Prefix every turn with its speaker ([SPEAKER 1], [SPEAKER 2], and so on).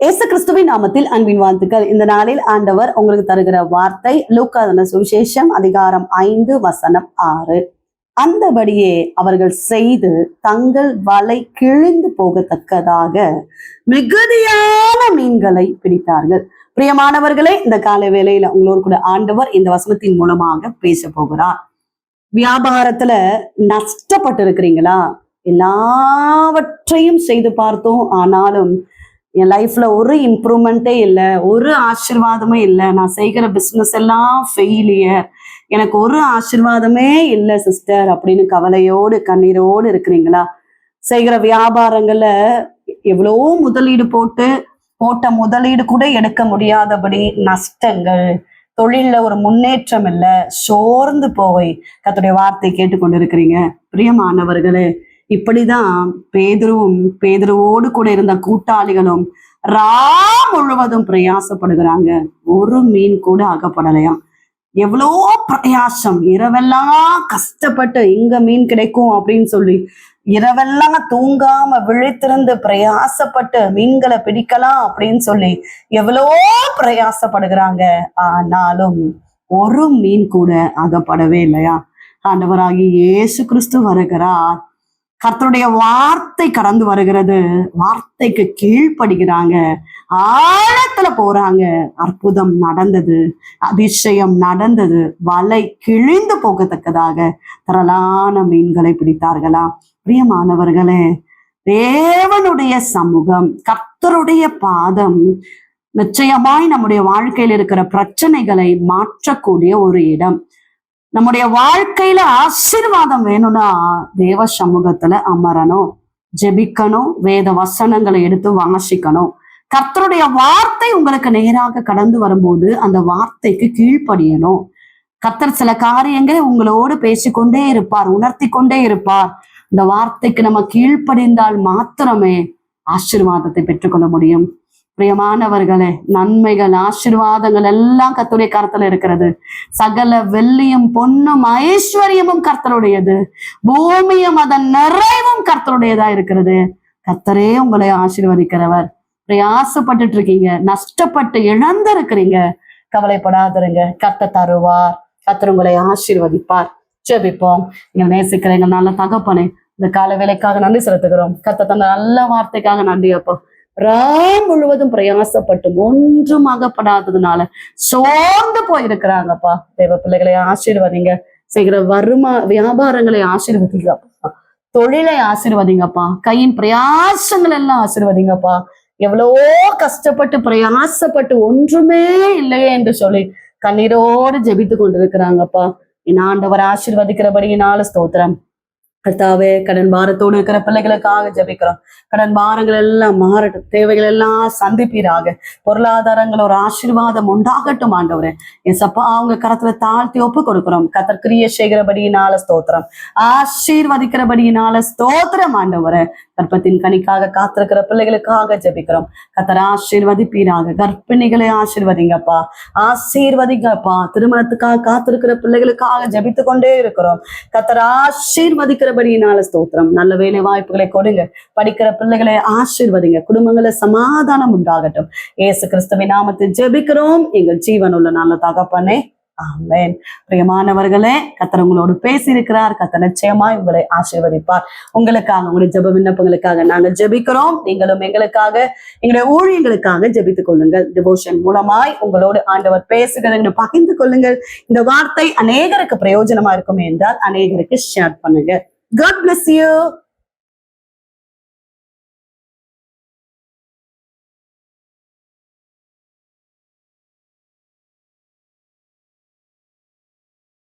[SPEAKER 1] இயேசு கிறிஸ்துவின் நாமத்தில் அன்பின் வாழ்த்துக்கள். இந்த நாளில் ஆண்டவர் உங்களுக்கு தருகிற வார்த்தை லூக்காதன சுவிசேஷம் அதிகாரம் ஐந்து வசனம் ஆறு. அந்தபடியே அவர்கள் செய்து தங்கள் வலை கிழிந்து போகத்தக்கதாக மிகுதியான மீன்களை பிடித்தார்கள். பிரியமானவர்களே இந்த காலை வேளையில உங்களோடு கூட ஆண்டவர் இந்த வசனத்தின் மூலமாக பேச போகிறார் வியாபாரத்துல நஷ்டப்பட்டு இருக்கிறீங்களா எல்லாவற்றையும் செய்து பார்த்தோம். ஆனாலும் என் லைஃப்ல ஒரு இம்ப்ரூவ்மெண்ட்டே இல்லை ஒரு ஆசிர்வாதமே இல்லை. நான் செய்கிற பிஸ்னஸ் எல்லாம் ஃபெயிலியர் எனக்கு ஒரு ஆசிர்வாதமே இல்லை சிஸ்டர் அப்படின்னு கவலையோடு கண்ணீரோடு இருக்கிறீங்களா? செய்கிற வியாபாரங்களை எவ்வளோ முதலீடு போட்டு போட்ட முதலீடு கூட எடுக்க முடியாதபடி நஷ்டங்கள். தொழில்ல ஒரு முன்னேற்றம் இல்லை. சோர்ந்து போய் கத்துடைய வார்த்தை கேட்டுக்கொண்டு இருக்கிறீங்க பிரியமானவர்களே இப்படிதான் பேதுருவும் பேதுருவோடு கூட இருந்த கூட்டாளிகளும் ரா முழுவதும் பிரயாசப்படுகிறாங்க. ஒரு மீன் கூட அகப்படலையாம் எவ்வளோ பிரயாசம். இரவெல்லாம் கஷ்டப்பட்டு இங்க மீன் கிடைக்கும் அப்படின்னு சொல்லி இரவெல்லாம் தூங்காம விழித்திருந்து பிரயாசப்பட்டு மீன்களை பிடிக்கலாம் அப்படின்னு சொல்லி எவ்வளோ பிரயாசப்படுகிறாங்க. ஆனாலும் ஒரு மீன் கூட அகப்படவே இல்லையா? ஆண்டவராகி இயேசு கிறிஸ்து வருகிறார். கர்த்தருடைய வார்த்தை கடந்து வருகிறது. வார்த்தைக்கு கீழ்ப்படுகிறாங்க. ஆழத்துல போறாங்க. அற்புதம் நடந்தது. அதிசயம் நடந்தது. வலை கிழிந்து போகத்தக்கதாக திரளான மீன்களை பிடித்தார்களா? பிரியமானவர்களே தேவனுடைய சமூகம் கர்த்தருடைய பாதம் நிச்சயமாய் நம்முடைய வாழ்க்கையில் இருக்கிற பிரச்சனைகளை மாற்றக்கூடிய ஒரு இடம். நம்முடைய வாழ்க்கையில ஆசீர்வாதம் வேணும்னா தேவ சமூகத்துல அமரணும் ஜெபிக்கணும் வேத வசனங்களை எடுத்து வாசிக்கணும். கர்த்தருடைய வார்த்தை உங்களுக்கு நேராக கடந்து வரும்போது அந்த வார்த்தைக்கு கீழ்ப்படியணும். கர்த்தர் சில காரியங்களை உங்களோடு பேசிக்கொண்டே இருப்பார் உணர்த்தி கொண்டே இருப்பார். இந்த வார்த்தைக்கு நம்ம கீழ்ப்படிந்தால் மாத்திரமே ஆசீர்வாதத்தை பெற்றுக்கொள்ள முடியும். பிரியமானவர்களே நன்மைகள் ஆசீர்வாதங்கள் எல்லாம் கத்துடைய கருத்துல இருக்கிறது. சகல வெள்ளியும் பொன்னும் ஐஸ்வர்யமும் கர்த்தருடையது. பூமியும் அதன் நிறைவும் கர்த்தருடையதா இருக்கிறது. கர்த்தரே உங்களை ஆசீர்வதிக்கிறவர். பிரயாசப்பட்டுட்டு இருக்கீங்க நஷ்டப்பட்டு இழந்து இருக்கிறீங்க கவலைப்படாதிருங்க. கத்த தருவார். கத்தர் உங்களை ஆசீர்வதிப்பார். ஜெபிப்போம். நீங்க நேசிக்கிற எங்கள் நல்ல தகப்பனே இந்த கால வேலைக்காக நன்றி செலுத்துகிறோம். கத்த தந்த நல்ல வார்த்தைக்காக நன்றி அப்போ. ராம் முழுவதும் பிரயாசப்பட்டும் ஒன்றும் ஆகப்படாததுனால சோர்ந்து போயிருக்கிறாங்கப்பா. தேவ பிள்ளைகளை ஆசீர்வதிங்க. செய்கிற வருமா வியாபாரங்களை ஆசீர்வதிங்கப்பா. தொழிலை ஆசீர்வதிங்கப்பா. கையின் பிரயாசங்கள் எல்லாம் ஆசீர்வதிங்கப்பா. எவ்வளவோ கஷ்டப்பட்டு பிரயாசப்பட்டு ஒன்றுமே இல்லையே என்று சொல்லி கண்ணீரோடு ஜெபித்து கொண்டிருக்கிறாங்கப்பா. என் ஆண்டவர் ஆசீர்வதிக்கிறபடியினால ஸ்தோத்திரம். கர்த்தாவே கடன் பாரத்தோடு இருக்கிற பிள்ளைகளுக்காக ஜெபிக்கிறோம். கடன் பாரங்கள் எல்லாம் மாறட்டும். தேவைகள் எல்லாம் சந்திப்பீராக. பொருளாதாரங்கள் ஒரு ஆசீர்வாதம் உண்டாகட்டும் ஆண்டவரே. எசப்பா அவங்க கரத்துல தாழ்த்தி ஒப்பு கொடுக்கிறோம் கத்தர் கிரிய செய்கிறபடியினால ஸ்தோத்திரம். ஆசீர்வதிக்கிறபடியினால ஸ்தோத்திரம் ஆண்டவரே. கர்ப்பத்தின் கனிக்காக காத்திருக்கிற பிள்ளைகளுக்காக ஜெபிக்கிறோம். கத்தர் ஆசீர்வதிப்பீராக. கர்ப்பிணிகளை ஆசீர்வதிங்கப்பா. ஆசீர்வதிங்கப்பா. திருமணத்துக்காக காத்திருக்கிற பிள்ளைகளுக்காக ஜபித்து கொண்டே இருக்கிறோம். கத்தர் ஆசீர்வதிக்கிறபடியினால ஸ்தோத்திரம். நல்ல வேலை வாய்ப்புகளை கொடுங்க. படிக்கிற பிள்ளைகளை ஆசீர்வதிங்க. குடும்பங்களை சமாதானம் உண்டாகட்டும். ஏசு கிறிஸ்துவின் நாமத்தில் ஜெபிக்கிறோம். எங்கள் ஜீவனுள்ள நல்ல தகப்பனே ஆமென். பிரியமானவர்களே கத்தர் உங்களோடு பேசியிருக்கிறார். கத்த நிச்சயமாய் உங்களை ஆசீர்வதிப்பார். உங்களுக்காக உங்களுடைய ஜெப விண்ணப்பங்களுக்காக நாங்கள் ஜெபிக்கிறோம். நீங்களும் எங்களுக்காக எங்களுடைய ஊழியங்களுக்காக ஜெபித்துக் கொள்ளுங்கள். டிவோஷன் மூலமாய் உங்களோடு ஆண்டவர் பேசுகிறத பகிர்ந்து கொள்ளுங்கள். இந்த வார்த்தை அநேகருக்கு பிரயோஜனமா இருக்கும் என்றால் அநேகருக்கு ஷேர் பண்ணுங்க. God bless you